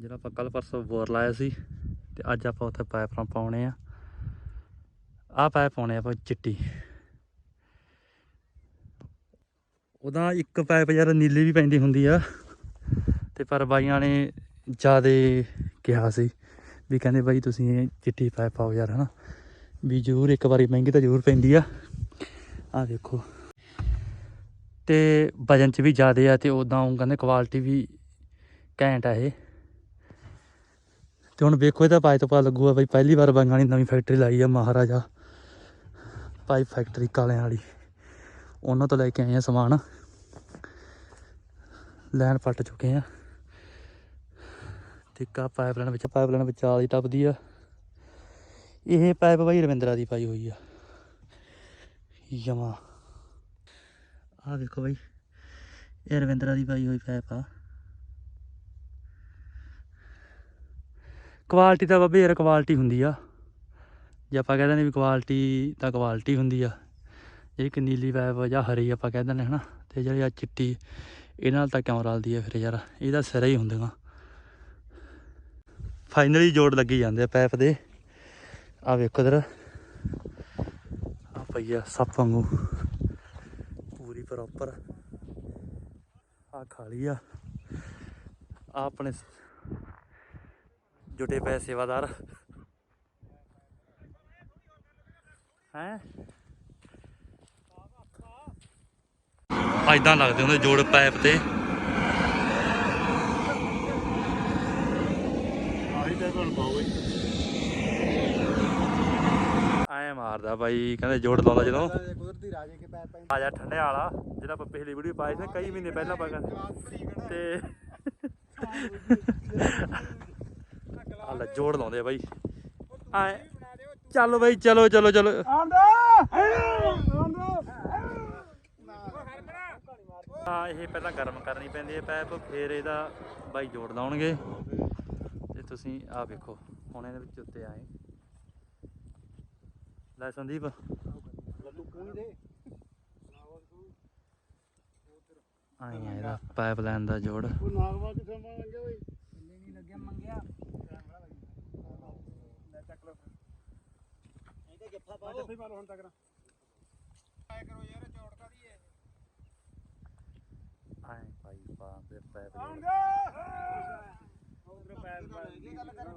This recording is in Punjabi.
ਜਿਹੜਾ ਆਪਾਂ ਕੱਲ ਪਰਸੋਂ ਬੋਰ ਲਾਇਆ ਸੀ ਤੇ ਅੱਜ ਆਪਾਂ ਉੱਥੇ ਪਾਈਪ ਪਾਉਣੇ ਆ। ਆਹ ਪਾਈਪ ਪਾਉਣੇ ਆ ਆਪਾਂ ਚਿੱਟੀ। ਉਹਦਾ ਇੱਕ ਪਾਈਪ ਯਾਰ ਨੀਲੀ ਵੀ ਪੈਂਦੀ ਹੁੰਦੀ ਆ। ਤੇ ਪਰ ਬਾਈਆਂ ਨੇ ਜਿਆਦੇ ਕਿਹਾ ਸੀ ਵੀ ਕਹਿੰਦੇ ਬਾਈ ਤੁਸੀਂ ਇਹ ਚਿੱਟੀ ਪਾਈਪ ਪਾਓ ਯਾਰ, ਹਨਾ? ਵੀ ਜ਼ਰੂਰ ਇੱਕ ਵਾਰੀ ਮਹਿੰਗੀ ਤਾਂ ਜ਼ਰੂਰ ਪੈਂਦੀ ਆ। ਆਹ ਦੇਖੋ। ਤੇ ਵਜਨ ਚ ਵੀ ਜ਼ਿਆਦੇ ਆ ਤੇ ਉਦਾਂ ਉਹ ਕਹਿੰਦੇ ਕੁਆਲਿਟੀ ਵੀ ਘੈਂਟ ਆ ਇਹ। ਤੇ ਹੁਣ ਵੇਖੋ ਇਹਦਾ ਪਾਈਪ ਤੋਂ ਪਾ ਲੱਗੂਗਾ ਬਈ, ਪਹਿਲੀ ਵਾਰ ਬੰਗਾਂ ਨੇ ਨਵੀਂ ਫੈਕਟਰੀ ਲਾਈ ਆ ਮਹਾਰਾਜਾ। ਪਾਈਪ ਫੈਕਟਰੀ ਕਾਲਿਆਂ ਵਾਲੀ। ਉਹਨਾਂ ਤੋਂ ਲੈ ਕੇ ਆਏ ਆ ਸਮਾਨ। ਲੈਣ ਪੱਟ ਚੁੱਕੇ ਆ। ਟਿੱਕਾ ਪਾਈਪ ਲਾਈਨ ਵਿੱਚ ਪਾਈਪ ਲਾਈਨ ਵਿੱਚ ਆਲੀ ਟੱਪਦੀ ਆ। ਇਹ ਪਾਈਪ ਬਾਈ ਰਵਿੰਦਰਾ ਦੀ ਪਾਈ ਹੋਈ ਆ। ਯਮਾ। ਆਹ ਦੇਖੋ ਬਾਈ, ਇਹ ਰਵਿੰਦਰਾ ਦੀ ਪਾਈ ਹੋਈ ਪਾਈਪ ਆ। ਕੁਆਲਿਟੀ ਤਾਂ ਬਾਬੇ ਯਾਰ ਕੁਆਲਿਟੀ ਹੁੰਦੀ ਆ। ਜੇ ਆਪਾਂ ਕਹਿ ਦਿੰਦੇ ਵੀ ਕੁਆਲਿਟੀ ਤਾਂ ਕੁਆਲਿਟੀ ਹੁੰਦੀ ਆ। ਜਿਹੜੀ ਕਿ ਨੀਲੀ ਪਾਈਪ ਜਾਂ ਹਰੀ ਆਪਾਂ ਕਹਿ ਦਿੰਦੇ ਹਨਾ। ਤੇ ਜਿਹੜੀ ਆ ਚਿੱਟੀ, ਇਹ ਨਾਲ ਤਾਂ ਕਿਉਂ ਰਲਦੀ ਆ ਫਿਰ ਯਾਰ? ਇਹਦਾ ਸਿਰਾ ਹੀ ਹੁੰਦੀਆਂ। ਫਾਈਨਲੀ ਜੋੜ ਲੱਗੀ ਜਾਂਦੇ ਆ ਪੈਪ ਦੇ। ਆ ਵੇਖੋ ਇਧਰ। ਆ ਪਈਆ ਸੱਪ ਵਾਂਗੂ। ਪੂਰੀ ਪ੍ਰੋਪਰ ਆ ਖਾਲੀ ਆ। ਆਪਣੇ ਜੁਟੇ ਪਏ ਸੇਵਾਦਾਰ। ਹੈ? ਐਦਾਂ ਲੱਗਦੇ ਹੁੰਦੇ ਜੋੜ ਪਾਈਪ ਤੇ। ਆਹੀ ਤਾਂ ਐ ਮਾਰਦਾ ਬਾਈ ਕਹਿੰਦੇ ਜੋੜ ਲਾਉਂਦਾ ਜਦੋਂ। ਕੁਦਰਤੀ ਰਾਜੇ ਕੇ ਪੈਰ ਪੈਂ ਆ ਜਾ ਠੰਡੇ ਵਾਲਾ ਜਿਹੜਾ ਆਪਾਂ ਪਿਛਲੀ ਵੀਡੀਓ ਪਾਈ ਸੀ ਕਈ ਮਹੀਨੇ ਪਹਿਲਾਂ ਕਹਿੰਦੇ। ਤੇ ਜੋੜ ਲਾਉਂਦੇ ਆ ਬਾਈ। ਐ ਚੱਲ ਬਾਈ ਚਲੋ ਚਲੋ ਚਲੋ। ਆ ਇਹ ਪਹਿਲਾਂ ਗਰਮ ਕਰਨੀ ਪੈਂਦੀ ਹੈ ਪੈਪ ਫਿਰ ਇਹਦਾ ਬਾਈ ਜੋੜ ਲਾਉਣਗੇ। ਤੇ ਤੁਸੀਂ ਆ ਵੇਖੋ ਹੁਣ ਇਹਦੇ ਵਿੱਚ ਉੱਤੇ ਆਏ। ਲੈ ਸੰਦੀਪ। ਲੱਲੂ ਦੇ ਆ ਇਹਦਾ ਪਾਈਪ ਲਾਈਨ ਦਾ ਜੋੜ। ਉਹ ਨਾਗਵਾ ਕਿੱਥੇ ਮੰਗਿਆ ਓਏ ਨਹੀਂ ਲੱਗਿਆ ਮੰਗਿਆ ਲੈ ਚੱਕ ਲਓ ਇਹਦੇ ਜੱਫਾ ਪਾਓ ਜੱਫੇ ਪਾ ਲਓ ਹੁਣ ਤੱਕ ਨਾ ਆਏ ਕਰੋ ਯਾਰ ਚੌੜਕਾ ਦੀ ਹੈ ਆਏ ਭਾਈ ਪਾ ਦੇ ਜੋੜ। ਆਉਂਦਾ। ਉਧਰ ਪੈਰ ਪਾ ਗੱਲ ਕਰ